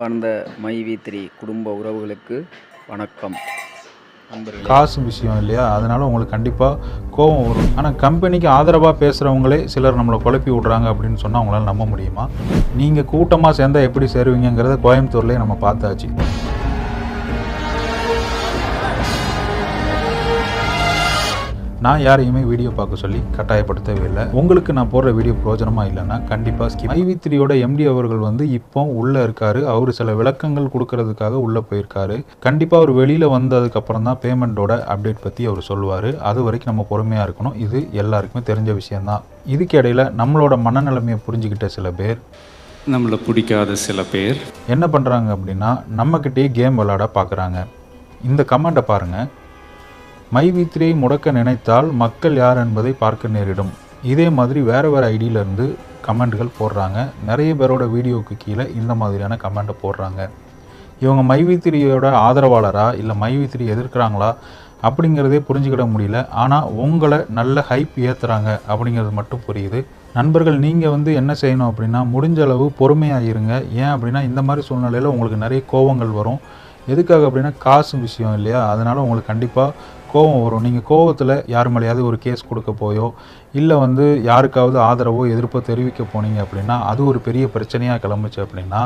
அன்பார்ந்த my we three குடும்ப உறவுகளுக்கு வணக்கம். காசு விஷயம் இல்லையா? அதனால உங்களுக்கு கண்டிப்பாக கோபம் வரும். ஆனால் கம்பெனிக்கு ஆதரவாக பேசுகிறவங்களே சிலர் நம்மளை குழப்பி விட்றாங்க அப்படின்னு சொன்னால் அவங்களால நம்ப முடியுமா? நீங்கள் கூட்டமாக சேர்ந்தா எப்படி சேருவீங்கங்கிறத கோயம்புத்தூர்லேயே நம்ம பார்த்தாச்சு. நான் யாரையுமே வீடியோ பார்க்க சொல்லி கட்டாயப்படுத்தவே இல்லை. உங்களுக்கு நான் போடுற வீடியோ பிரயோஜனமாக இல்லைன்னா கண்டிப்பாக ஸ்கிப் ஐவி த்ரீயோட எம்டி அவர்கள் வந்து இப்போ உள்ளே இருக்காரு. அவர் சில விளக்கங்கள் கொடுக்கறதுக்காக உள்ளே போயிருக்காரு. கண்டிப்பாக அவர் வெளியில் வந்ததுக்கப்புறம் தான் பேமெண்ட்டோட அப்டேட் பற்றி அவர் சொல்லுவார். அது வரைக்கும் நம்ம பொறுமையாக இருக்கணும். இது எல்லாருக்குமே தெரிஞ்ச விஷயம்தான் இதுக்கு இடையில நம்மளோட மனநிலைமையை புரிஞ்சுக்கிட்ட சில பேர். நம்மளை பிடிக்காத சில பேர். என்ன பண்ணுறாங்க அப்படின்னா நம்மக்கிட்டே கேம் விளையாட பார்க்குறாங்க இந்த கமெண்ட்டை பாருங்கள் மைவித்ரியை முடக்க நினைத்தால் மக்கள் யார் என்பதை பார்க்க நேரிடும். இதே மாதிரி வேறு வேறு ஐடியிலேருந்து கமெண்ட்கள் போடுறாங்க. நிறைய பேரோட வீடியோவுக்கு கீழே இந்த மாதிரியான கமெண்ட்டை போடுறாங்க. இவங்க மைவித்திரியோட ஆதரவாளரா? இல்லை மைவித்திரி எதிர்க்கிறாங்களா? அப்படிங்கிறதே புரிஞ்சுக்கிட முடியல. ஆனால் உங்களை நல்ல ஹைப் ஏற்றுறாங்க அப்படிங்கிறது மட்டும் புரியுது. நண்பர்கள் நீங்கள் வந்து என்ன செய்யணும் அப்படின்னா முடிஞ்ச அளவு பொறுமையாக இருங்க. ஏன் அப்படின்னா இந்த மாதிரி சூழ்நிலையில் உங்களுக்கு நிறைய கோவங்கள் வரும். எதுக்காக அப்படின்னா காசு விஷயம் இல்லையா? அதனால் உங்களுக்கு கண்டிப்பாக கோவம் வரும். நீங்கள் கோவத்தில் யார் மேலேயாவது ஒரு கேஸ் கொடுக்க போயோ இல்லை வந்து யாருக்காவது ஆதரவோ எதிர்ப்போ தெரிவிக்க போனீங்க அப்படின்னா அது ஒரு பெரிய பிரச்சனையாக கிளம்புச்சு அப்படின்னா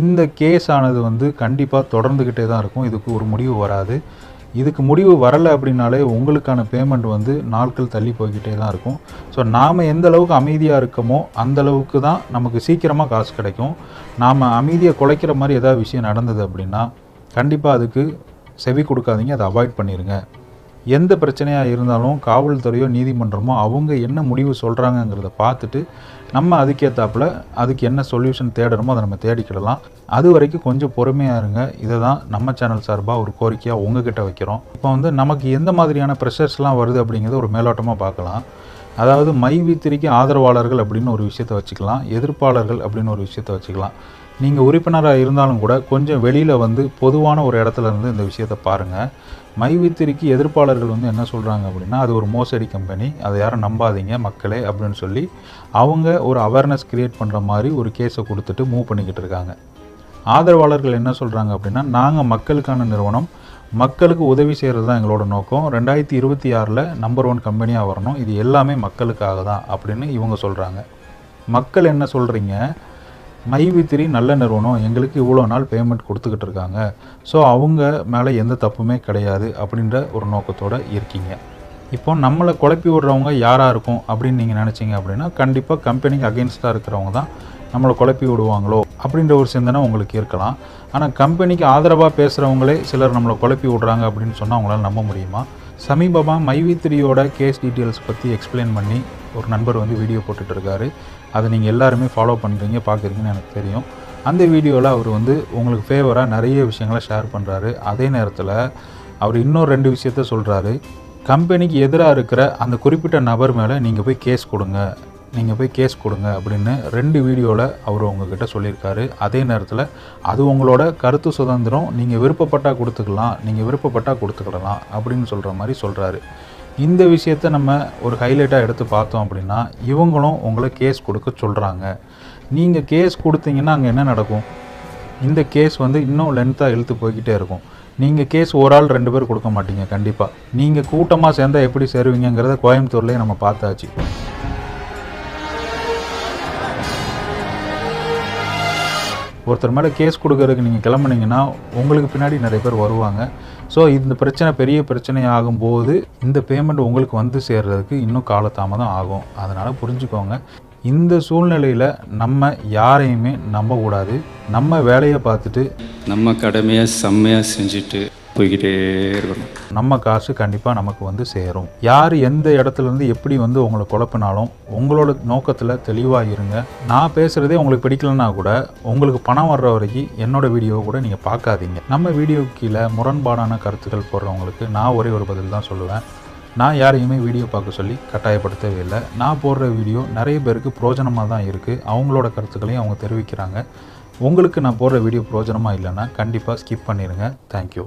இந்த கேஸ் ஆனது வந்து கண்டிப்பாக தொடர்ந்துக்கிட்டே தான் இருக்கும். இதுக்கு ஒரு முடிவு வராது. இதுக்கு முடிவு வரலை அப்படின்னாலே உங்களுக்கான பேமெண்ட் வந்து நாட்கள் தள்ளி போய்கிட்டே தான் இருக்கும். ஸோ நாம் எந்த அளவுக்கு அமைதியாக இருக்கமோ அந்த அளவுக்கு தான் நமக்கு சீக்கிரமாக காசு கிடைக்கும். நாம் அமைதியை குலைக்கிற மாதிரி ஏதாவது விஷயம் நடந்தது அப்படின்னா கண்டிப்பாக அதுக்கு செவி கொடுக்காதீங்க அதை அவாய்ட் பண்ணிடுங்க எந்த பிரச்சனையாக இருந்தாலும் காவல்துறையோ நீதிமன்றமோ அவங்க என்ன முடிவு சொல்கிறாங்கங்கிறத பார்த்துட்டு நம்ம அதுக்கேற்றாப்புல அதுக்கு என்ன சொல்யூஷன் தேடணுமோ அதை நம்ம தேடிக்கிடலாம். அது வரைக்கும் கொஞ்சம் பொறுமையாக இருங்க. இதை தான் நம்ம சேனல் சார்பாக ஒரு கோரிக்கையாக உங்ககிட்ட வைக்கிறோம். இப்போ வந்து நமக்கு எந்த மாதிரியான ப்ரெஷர்ஸ்லாம் வருது அப்படிங்கிறத ஒரு மேலோட்டமாக பார்க்கலாம். அதாவது மைவித்திரிக்கு ஆதரவாளர்கள் அப்படின்னு ஒரு விஷயத்தை வச்சுக்கலாம். எதிர்ப்பாளர்கள் அப்படின்னு ஒரு விஷயத்தை வச்சுக்கலாம். நீங்கள் உறுப்பினராக இருந்தாலும் கூட கொஞ்சம் வெளியில் வந்து பொதுவான ஒரு இடத்துல இருந்து இந்த விஷயத்தை பாருங்கள் மைவித்திரிக்கு எதிர்ப்பாளர்கள் வந்து என்ன சொல்கிறாங்க அப்படின்னா அது ஒரு மோசடி கம்பெனி அதை யாரும் நம்பாதீங்க மக்களே அப்படின்னு சொல்லி அவங்க ஒரு அவேர்னஸ் க்ரியேட் பண்ணுற மாதிரி ஒரு கேஸை கொடுத்துட்டு மூவ் பண்ணிக்கிட்டு இருக்காங்க. ஆதரவாளர்கள் என்ன சொல்கிறாங்க அப்படின்னா நாங்கள் மக்களுக்கான நிறுவனம் மக்களுக்கு உதவி செய்கிறது தான் எங்களோட நோக்கம். ரெண்டாயிரத்தி இருபத்தி ஆறில் நம்பர் ஒன் கம்பெனியாக வரணும். இது எல்லாமே மக்களுக்காக தான் அப்படின்னு இவங்க சொல்கிறாங்க மக்கள் என்ன சொல்கிறீங்க மைவித்திரி நல்ல நிறுவனம். எங்களுக்கு இவ்வளோ நாள் பேமெண்ட் கொடுத்துக்கிட்டு இருக்காங்க. ஸோ அவங்க மேலே எந்த தப்புமே கிடையாது அப்படின்ற ஒரு நோக்கத்தோடு இருக்கீங்க. இப்போ நம்மளை குழப்பி விடுறவங்க யாராக இருக்கும் அப்படின்னு நீங்கள் நினச்சிங்க அப்படின்னா கண்டிப்பாக கம்பெனிக்கு அகேன்ஸ்டாக இருக்கிறவங்க தான் நம்மளை குழப்பி விடுவாங்களோ அப்படின்ற ஒரு சிந்தனை உங்களுக்கு இருக்கலாம். ஆனால் கம்பெனிக்கு ஆதரவாக பேசுகிறவங்களே சிலர் நம்மளை குழப்பி விடுறாங்க அப்படின்னு சொன்னால் அவங்களால நம்ப முடியுமா? சமீபமாக த்ரீயோட கேஸ் டீட்டெயில்ஸ் பற்றி எக்ஸ்பிளைன் பண்ணி ஒரு நண்பர் வந்து வீடியோ போட்டுட்ருக்காரு. அதை நீங்கள் எல்லாருமே ஃபாலோ பண்ணுறீங்க பார்க்குறீங்கன்னு எனக்கு தெரியும். அந்த வீடியோவில் அவர் வந்து உங்களுக்கு ஃபேவராக நிறைய விஷயங்களை ஷேர் பண்ணுறாரு அதே நேரத்தில் அவர் இன்னொரு ரெண்டு விஷயத்த சொல்கிறாரு கம்பெனிக்கு எதிராக இருக்கிற அந்த குறிப்பிட்ட நபர் மேலே நீங்கள் போய் கேஸ் கொடுங்க. நீங்கள் போய் கேஸ் கொடுங்க அப்படின்னு ரெண்டு வீடியோவில் அவர் உங்ககிட்ட சொல்லியிருக்காரு. அதே நேரத்தில் அது உங்களோட கருத்து சுதந்திரம் நீங்கள் விருப்பப்பட்டால் கொடுத்துக்கலாம் நீங்கள் விருப்பப்பட்டால் கொடுத்துக்கிடலாம் அப்படின்னு சொல்கிற மாதிரி சொல்கிறாரு இந்த விஷயத்தை நம்ம ஒரு ஹைலைட்டாக எடுத்து பார்த்தோம் அப்படின்னா இவங்களும் உங்களை கேஸ் கொடுக்க சொல்கிறாங்க நீங்கள் கேஸ் கொடுத்தீங்கன்னா அங்கே என்ன நடக்கும்? இந்த கேஸ் வந்து இன்னும் லென்த்தாக இழுத்து போய்கிட்டே இருக்கும். நீங்கள் கேஸ் ஒரு ஆள் ரெண்டு பேர் கொடுக்க மாட்டீங்க கண்டிப்பாக நீங்கள் கூட்டமாக சேர்ந்தால் எப்படி சேருவீங்கிறத கோயம்புத்தூர்லேயே நம்ம பார்த்தாச்சு. ஒருத்தர் மேலே கேஸ் கொடுக்கறதுக்கு நீங்கள் கிளம்புனீங்கன்னா உங்களுக்கு பின்னாடி நிறைய பேர் வருவாங்க. ஸோ இந்த பிரச்சனை பெரிய பிரச்சனை ஆகும்போது இந்த பேமெண்ட் உங்களுக்கு வந்து சேர்றதுக்கு இன்னும் காலதாமதம் ஆகும். அதனால் புரிஞ்சுக்கோங்க. இந்த சூழ்நிலையில் நம்ம யாரையுமே நம்பக்கூடாது. நம்ம வேலையை பார்த்துட்டு நம்ம கடமையை செம்மையாக செஞ்சுட்டு போய்கிட்டே இருக்கணும். நம்ம காசு கண்டிப்பாக நமக்கு வந்து சேரும். யார் எந்த இடத்துல இருந்து எப்படி வந்து உங்களை குழப்பினாலும் உங்களோட நோக்கத்தில் தெளிவாக இருங்க. நான் பேசுகிறதே உங்களுக்கு பிடிக்கலன்னா கூட உங்களுக்கு பணம் வர்ற வரைக்கும் என்னோட வீடியோவை கூட நீங்கள் பார்க்காதீங்க. நம்ம வீடியோ கீழே முரண்பாடான கருத்துக்கள் போடுறவங்களுக்கு நான் ஒரே ஒரு பதில் தான் சொல்லுவேன். நான் யாரையுமே வீடியோ பார்க்க சொல்லி கட்டாயப்படுத்தவே இல்லை. நான் போடுற வீடியோ நிறைய பேருக்கு பிரோஜனமாக தான் இருக்குது அவங்களோட கருத்துக்களையும் அவங்க தெரிவிக்கிறாங்க. உங்களுக்கு நான் போடுற வீடியோ பிரோஜனமாக இல்லைன்னா கண்டிப்பாக ஸ்கிப் பண்ணிடுங்க தேங்க்யூ